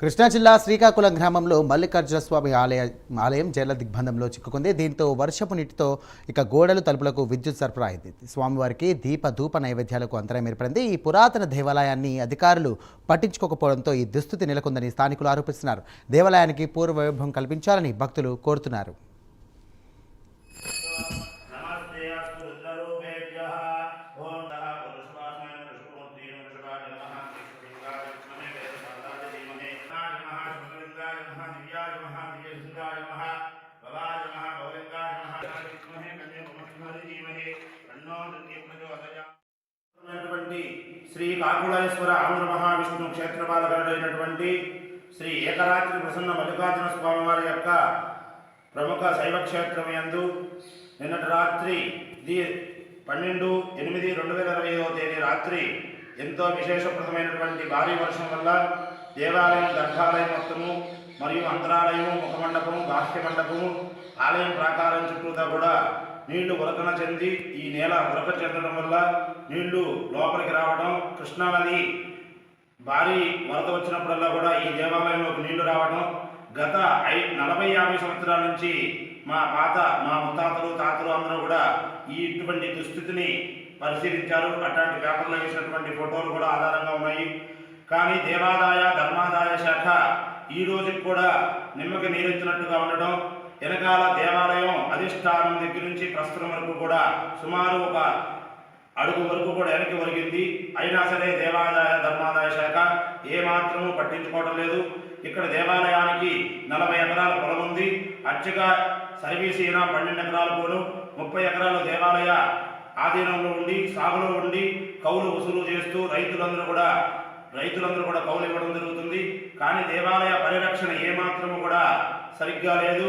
కృష్ణా జిల్లా శ్రీకాకుళం గ్రామంలో మల్లికార్జున స్వామి ఆలయ ఆలయం జల దిగ్బంధంలో చిక్కుకుంది. దీంతో వర్షపు నీటితో ఇక గోడలు తలుపులకు విద్యుత్ సరఫరా అయింది. స్వామివారికి దీప ధూప నైవేద్యాలకు అంతరం ఏర్పడింది. ఈ పురాతన దేవాలయాన్ని అధికారులు పట్టించుకోకపోవడంతో ఈ దుస్థితి నెలకొందని స్థానికులు ఆరోపిస్తున్నారు. దేవాలయానికి పూర్వ వైభవం కల్పించాలని భక్తులు కోరుతున్నారు. శ్రీ కాకుళేశ్వర ఆంధ్ర మహావిష్ణు క్షేత్రపాలకుడైనటువంటి శ్రీ ఏకరాత్రి ప్రసన్న మల్లికార్జున స్వామివారి యొక్క ప్రముఖ శైవ క్షేత్రం యందు నిన్నటి రాత్రి ది పన్నెండు ఎనిమిది రెండు వేల ఇరవై ఐదవ తేదీ రాత్రి ఎంతో విశేషప్రదమైనటువంటి భారీ వర్షం వల్ల దేవాలయం గర్భాలయం మొత్తము మరియు అంతరాలయము ముఖమండపము బాహ్య మండపము ఆలయం ప్రాకారం చుట్టూతా కూడా నీళ్ళు ఉరకన చెంది ఈ నేల ఉరక చెందడం వల్ల నీళ్ళు లోపలికి రావడం కృష్ణానది భారీ వరద వచ్చినప్పుడల్లా కూడా ఈ దేవాలయంలోకి నీళ్ళు రావడం గత ఐ నలభై యాభై సంవత్సరాల నుంచి మా పాత మా ముత్తాతలు తాతలు అందరూ కూడా ఈ ఇటువంటి దుస్థితిని పరిశీలించారు. అట్లాంటి పేపర్లో వేసినటువంటి ఫోటోలు కూడా ఆధారంగా ఉన్నాయి. కానీ దేవాదాయ ధర్మాదాయ శాఖ ఈ రోజుకి కూడా నిమ్మకి నీరెత్తినట్టుగా ఉండడం వెనకాల దేవాలయం అధిష్టానం దగ్గర నుంచి ప్రస్తుతం వరకు కూడా సుమారు ఒక అడుగు వరకు కూడా వెనక్కి ఒరిగింది. అయినా సరే దేవాదాయ ధర్మాదాయ శాఖ ఏమాత్రము పట్టించుకోవడం లేదు. ఇక్కడ దేవాలయానికి నలభై ఎకరాల పొలం ఉంది. అర్చగా సర్వీస్ పన్నెండు ఎకరాల పోలు ముప్పై ఎకరాలు దేవాలయ ఆధీనంలో ఉండి సాగులో ఉండి కౌలు వసూలు చేస్తూ రైతులందరూ కూడా రైతులందరూ కూడా కౌలు ఇవ్వడం జరుగుతుంది. కానీ దేవాలయ పరిరక్షణ ఏమాత్రము కూడా సరిగ్గా లేదు.